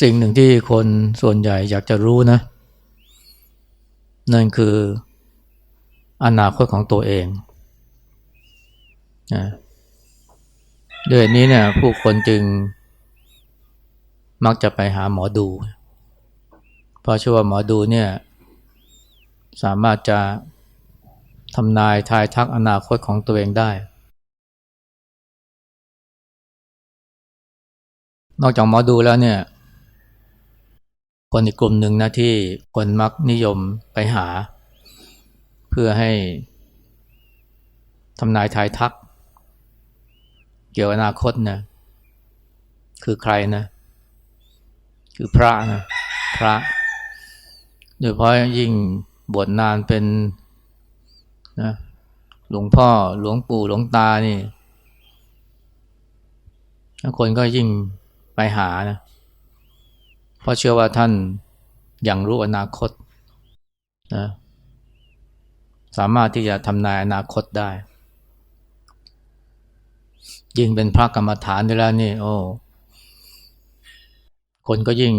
สิ่งหนึ่งที่คนส่วนใหญ่อยากจะรู้นะ นั่นคืออนาคตของตัวเองนะด้วยนี้เนี่ยผู้คนจึงมักจะไปหาหมอดู เพราะเชื่อว่าหมอดูเนี่ยสามารถจะทำนายทายทักอนาคตของตัวเองได้ นอกจากหมอดูแล้วเนี่ย คนอีกกลุ่มหนึ่งนะที่คนมักนิยมไปหา เพื่อให้ทำนายทายทัก เกี่ยวกับอนาคตนะคือใครนะ คือพระนะพระ โดยเฉพาะยิ่งบวชนานเป็นนะหลวงพ่อหลวงปู่หลวงตานี่คนก็ยิ่งไปหานะ เพราะเชื่อว่าท่านอย่างรู้อนาคตนะสามารถที่จะทำนายอนาคตได้ ยิ่งเป็นพระกรรมฐานด้วยแล้วนี่โอ้คนก็ยิ่ง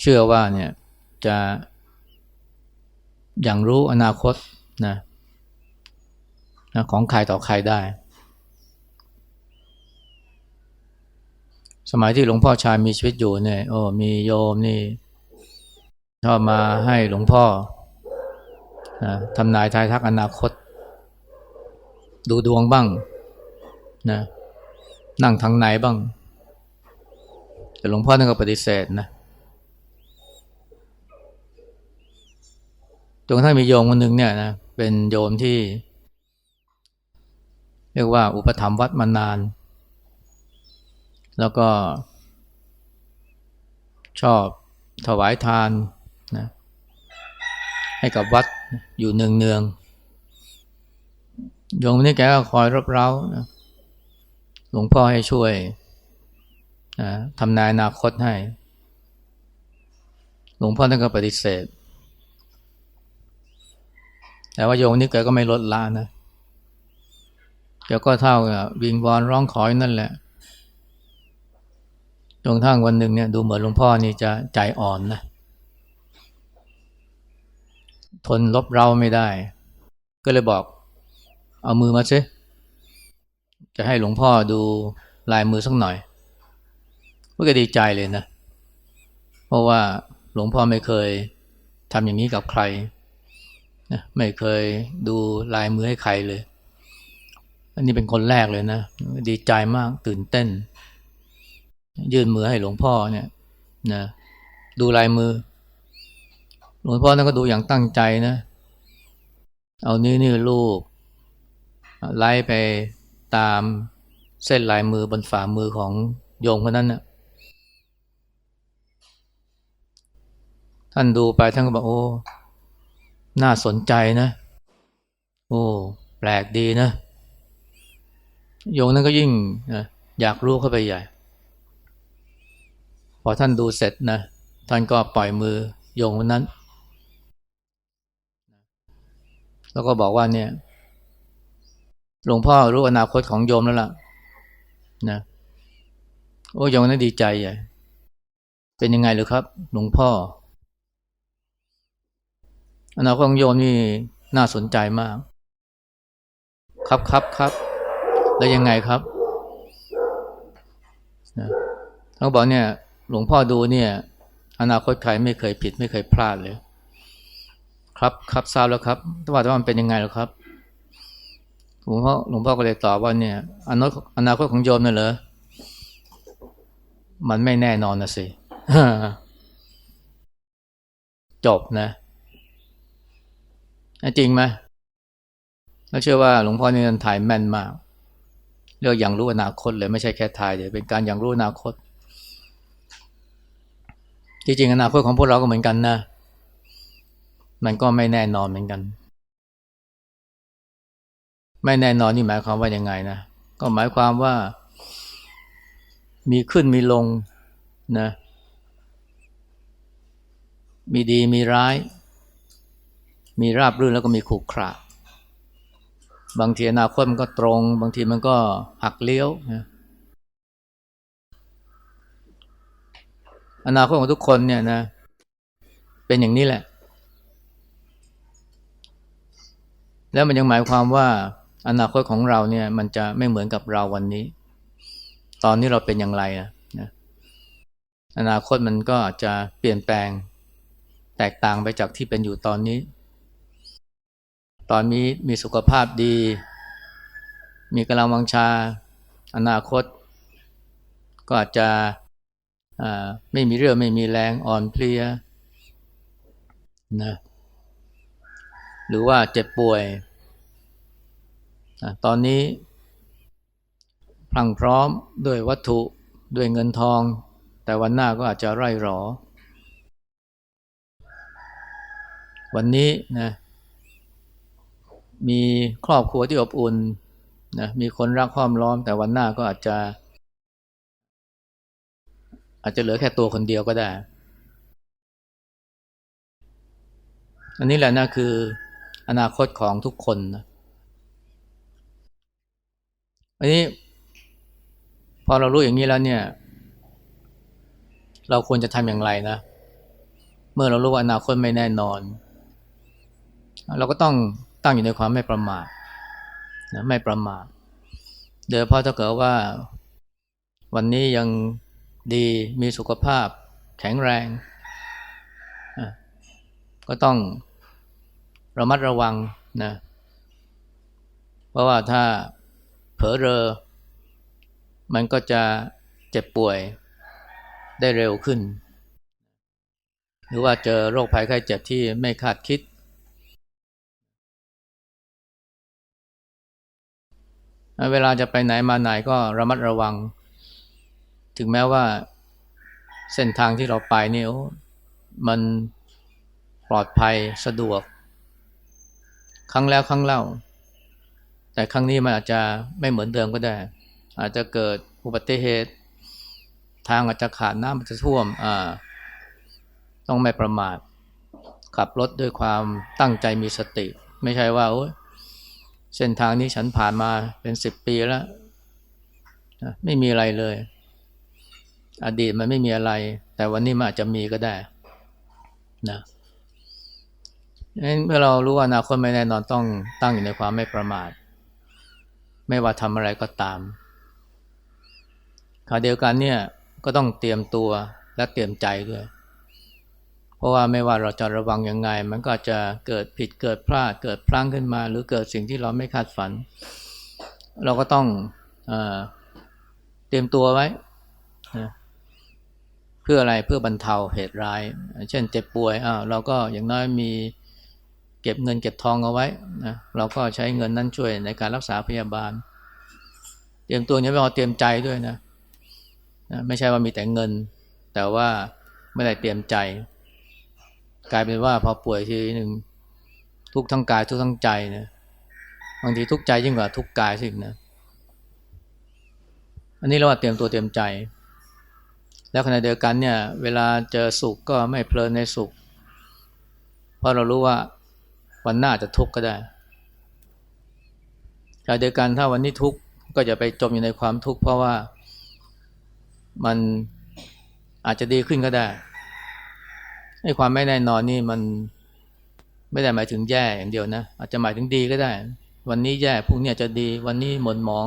เชื่อว่าเนี่ยจะอย่างรู้อนาคตนะของใครต่อใครได้ สมัยที่หลวงพ่อชายมีชีวิตอยู่เนี่ยโอ้มีโยมนี่ชอบมาให้หลวงพ่อทำนายทายทักอนาคต ดูดวงบ้างนะนั่งทางไหนบ้าง แต่หลวงพ่อท่นก็ปฏิเสธนะจนกระทั่งมีโยมคนหนึ่งเนี่ยนะเป็นโยมที่ เรียกว่าอุปถัมภ์วัดมานาน แล้วก็ ชอบถวายทานนะให้กับวัดอยู่เนืองๆโยมนนี้แกก็คอยรบเร้านะหลวงพ่อให้ช่วยนะทำนายอนาคตให้ หลวงพ่อท่านก็ปฏิเสธ แต่ว่าโยมนี่แกก็ไม่ลดละนะแกก็เท่ากับวิงวอนร้องขออยนั่นแหละ จนทั้งวันหนึ่งเนี่ยดูเหมือนหลวงพ่อนี่จะใจอ่อนนะทนลบเราไม่ได้ ก็เลยบอก เอามือมาซิจะให้หลวงพ่อดูลายมือสักหน่อยก็ดีใจเลยนะ เพราะว่าหลวงพ่อไม่เคยทำอย่างนี้กับใครนะไม่เคยดูลายมือให้ใครเลย อันนี้เป็นคนแรกเลยนะ ดีใจมากตื่นเต้น ยื่นมือให้หลวงพ่อเนี่ยนะดูลายมือ หลวงพ่อนั่นก็ดูอย่างตั้งใจนะ เอานิ้วนิ้วลูกไล่ไปตามเส้นลายมือบนฝ่ามือของโยมคนนั้นนะ่ะท่านดูไปท่านก็บอกโอ้ น่าสนใจนะ โอ้ แปลกดีนะ โยมนั้นก็ยิ่งนะอยากรู้เข้าไปใหญ่ พอท่านดูเสร็จนะท่านก็ปล่อยมือโยมคนนั้น แล้วก็บอกว่าเนี่ยหลวงพ่อรู้อนาคตของโยมแล้วล่ะนะโอ้โยมนั้นดีใจใหญ่เป็นยังไงหรือครับ หลวงพ่อ อนาคตของโยมนี่น่าสนใจมาก ครับครับครับ แล้วยังไงครับนะเขาบอกเนี่ย หลวงพ่อดูเนี่ย อนาคตใครไม่เคยผิดไม่เคยพลาดเลย ครับครับทราบแล้วครับแต่ว่าแต่ว่ามันเป็นยังไงหรอครับหลวงพ่อหลวงพ่อก็เลยตอบว่าเนี่ยอนาคตอนาคตของโยมเนี่ยเหรอมันไม่แน่นอนนะสิจบนะจริงไหมแล้วเชื่อว่าหลวงพ่อนี่ถ่ายแม่นมาก เรื่องอย่างรู้อนาคตเลยไม่ใช่แค่ทายเดี๋ยเป็นการอย่างรู้อนาคต จริงๆอนาคตของพวกเราก็เหมือนกันนะ มันก็ไม่แน่นอนเหมือนกัน ไม่แน่นอนนี่หมายความว่ายังไงนะ ก็หมายความว่า มีขึ้นมีลงนะ มีดีมีร้าย มีราบรื่นแล้วก็มีขรุขระบางทีอนาคตมันก็ตรง บางทีมันก็หักเลี้ยวนะ อนาคตของทุกคนเนี่ยนะ เป็นอย่างนี้แหละ แล้วมันยังหมายความว่าอนาคตของเราเนี่ย มันจะไม่เหมือนกับเราวันนี้ ตอนนี้เราเป็นอย่างไรนะอนาคตมันก็อาจจะเปลี่ยนแปลง แตกต่างไปจากที่เป็นอยู่ตอนนี้ ตอนนี้มีสุขภาพดี มีกำลังวังชา อนาคต ก็อาจจะ ไม่มีเรื่องไม่มีแรงอ่อนเพลียนะหรือว่าเจ็บป่วยตอนนี้พลังพร้อมด้วยวัตถุด้วยเงินทอง แต่วันหน้าก็อาจจะไร่หรอ วันนี้นะมีครอบครัวที่อบอุ่นนะมีคนรักความล้อม แต่วันหน้าก็อาจจะ อาจจะเหลือแค่ตัวคนเดียวก็ได้ อันนี้แหละนะคืออนาคตของทุกคนนะอันนี้พอเรารู้อย่างนี้แล้วเนี่ย เราควรจะทำอย่างไรนะ เมื่อเรารู้ว่าอนาคตไม่แน่นอน เราก็ต้องตั้งอยู่ในความไม่ประมาทนะไม่ประมาทโดยเพราะถ้าเกิดว่า วันนี้ยัง ดีมีสุขภาพ แข็งแรง ก็ต้องระมัดระวังนะเพราะว่าถ้าเผลอเรอ มันก็จะเจ็บป่วยได้เร็วขึ้น หรือว่าเจอโรคภัยไข้เจ็บที่ไม่คาดคิด เวลาจะไปไหนมาไหนก็ระมัดระวัง ถึงแม้ว่าเส้นทางที่เราไปนี่มันปลอดภัยสะดวก ครั้งแล้วครั้งเล่า แต่ครั้งนี้มันอาจจะไม่เหมือนเดิมก็ได้ อาจจะเกิดอุบัติเหตุ ทางอาจจะขาดน้ำมันจะท่วมอ่าต้องไม่ประมาท ขับรถด้วยความตั้งใจมีสติ ไม่ใช่ว่าเส้นทางนี้ฉันผ่านมาเป็นสิบปีแล้ว ไม่มีอะไรเลย อดีตมันไม่มีอะไร แต่วันนี้มันอาจจะมีก็ได้นะเมื่อเรารู้ว่าอนาคตไม่แน่นอนต้องตั้งอยู่ในความไม่ประมาท ไม่ว่าทำอะไรก็ตามขณะเดียวกันเนี่ยก็ต้องเตรียมตัวและเตรียมใจด้วย เพราะว่าไม่ว่าเราจะระวังยังไง มันก็จะเกิดผิดเกิดพลาดเกิดพลั้งขึ้นมา หรือเกิดสิ่งที่เราไม่คาดฝัน เราก็ต้องเอเตรียมตัวไว้ พื่ออะไรเพื่อบรรเทาเหตุร้าย เช่นเจ็บป่วยอ้าวเราก็อย่างน้อยมีเก็บเงินเก็บทองเอาไว้นะเราก็ใช้เงินนั้นช่วยในการรักษาพยาบาล เตรียมตัวเนี้ไม่พอเตรียมใจด้วยนะนะไม่ใช่ว่ามีแต่เงิน แต่ว่าไม่ได้เตรียมใจ กลายเป็นว่าพอป่วยทีหนึ่งทุกทั้งกายทุกทั้งใจนะบางทีทุกใจยิ่งกว่าทุกกายสินะอันนี้เราว่าเตรียมตัวเตรียมใจ แล้วขณะเดียวกันเนี่ยเวลาเจอสุขก็ไม่เพลินในสุข เพราะเรารู้ว่าวันหน้าจะทุกข์ก็ได้ขณะเดียวกันถ้าวันนี้ทุกข์ก็จะไปจมอยู่ในความทุกข์เพราะว่ามันอาจจะดีขึ้นก็ได้ไอ้ความไม่แน่นอนนี่มันไม่ได้หมายถึงแย่อย่างเดียวนะ อาจจะหมายถึงดีก็ได้ วันนี้แย่พรุ่งนี้จะดี วันนี้หม่นหมอง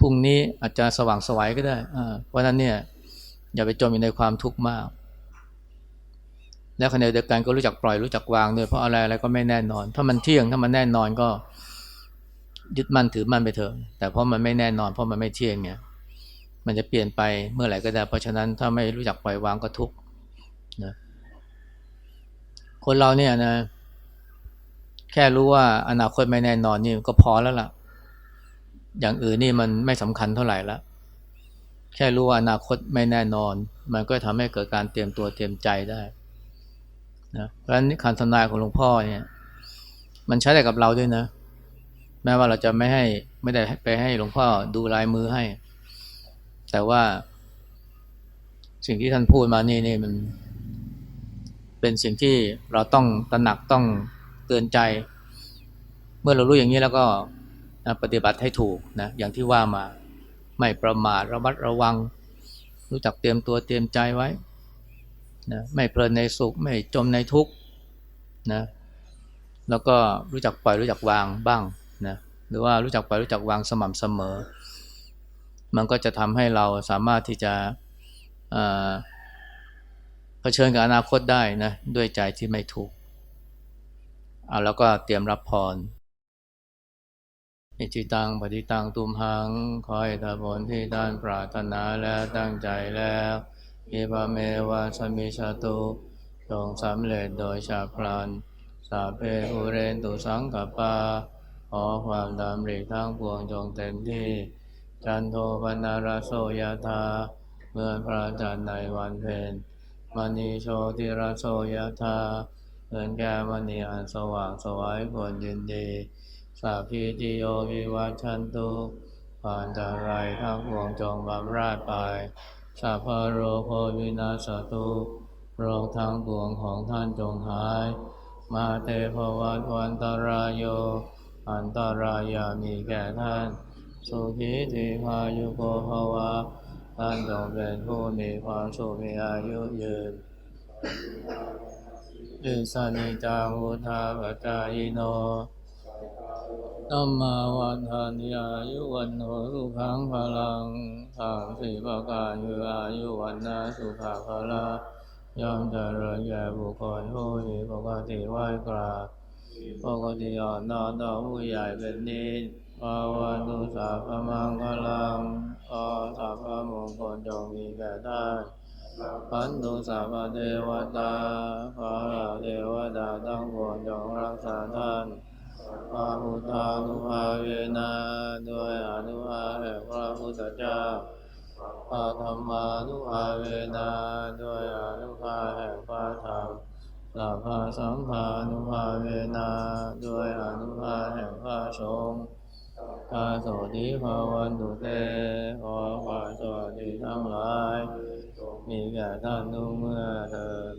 พรุ่งนี้อาจจะสว่างสวัยก็ได้เพราะนั้นเนี่ย อย่าไปจมอยู่ในความทุกข์มาก แล้วขณะเดียวกันก็รู้จักปล่อยรู้จักวางด้วยเพราะอะไรอะไรก็ไม่แน่นอน ถ้ามันเที่ยงถ้ามันแน่นอนก็ยึดมั่นถือมั่นไปเถอะแต่เพราะมันไม่แน่นอนเพราะมันไม่เที่ยงเนี่ยมันจะเปลี่ยนไปเมื่อไหร่ก็ได้ เพราะฉะนั้นถ้าไม่รู้จักปล่อยวางก็ทุกข์นะคนเราเนี่ยนะ แค่รู้ว่าอนาคตไม่แน่นอนนี่ก็พอแล้วล่ะ อย่างอื่นนี่มันไม่สำคัญเท่าไหร่ละ แค่รู้ว่าอนาคตไม่แน่นอน มันก็ทำให้เกิดการเตรียมตัวเตรียมใจได้นะเพราะฉะนั้นคำทำนายของหลวงพ่อเนี่ย มันใช้ได้กับเราด้วยนะ แม้ว่าเราจะไม่ให้ไม่ได้ไปให้หลวงพ่อดูลายมือให้ แต่ว่า สิ่งที่ท่านพูดมานี่นี่มัน เป็นสิ่งที่เราต้องตระหนักต้องเตือนใจ เมื่อเรารู้อย่างนี้แล้วก็ปฏิบัติให้ถูกนะอย่างที่ว่ามา ไม่ประมาทระมัดระวัง รู้จักเตรียมตัวเตรียมใจไว้นะไม่เพลินในสุขไม่จมในทุกข์นะแล้วก็รู้จักปล่อยรู้จักวางบ้างนะหรือว่ารู้จักปล่อยรู้จักวางสม่ำเสมอ มันก็จะทำให้เราสามารถที่จะเผชิญกับอนาคตได้นะด้วยใจที่ไม่ทุกข์เอาแล้วก็เตรียมรับพร อิจิตังปฏิตังตุมหังขอให้ตาผลที่ท่านปรารถนาและตั้งใจแล้วอิบะเมวะสมิชาตุจงสำเร็จโดยชาพลันสาเพอุเรนตุสังกปาขอความดำริทั้งปวงจงเต็มที่ จันโทปนารโสยธาเมื่อพระจันทร์ในวันเพ็ญมณีโชติรโสยธาเงินแก้มณีอันสว่างสวายควรยินดี สาพีติโยวิวัชชันตุผ่านจากไรทั้งปวงจงบำราดไปสาพาโรโควินาสตุโรคทั้งปวงของท่านจงหาย มาเตภวัตวันตรายโย อันตรายามีแก่ท่าน สุขีติพายุโกภวะ ท่านจงเป็นผู้มีความสุขมีอายุยืนอิสานิจังวุธาปจายโน ตัมมาวันทานยายุวันโนสุขังพลังสามสี่ประการคืออายุวันนาสุขะพละย่อมเจริญแก่บุคคลผู้มีปกติไหวกราบปกติอ่อนนอมต่อผู้ใหญ่เป็นนิจภาวันตุสาพมังคลังขอสัพพมงคลจงมีแก่ท่านพันตุสัพพเทวตาขอเหล่าเทวดาทั้งปวงจงรักษาท่าน พระพุทธานุภาเวนะด้วยอนุภาแห่งพระพุทธเจ้าพระธรรมานุภาเวนะด้วยอนุภาแห่งพระธรรมสัพพะสังฆานุภาเวนะด้วยอนุภาแห่งพระสงฆ์กาโสติภาวันตุเตขอความสวัสดีทั้งหลาย มีแก่ท่านทุกเมื่อเถิด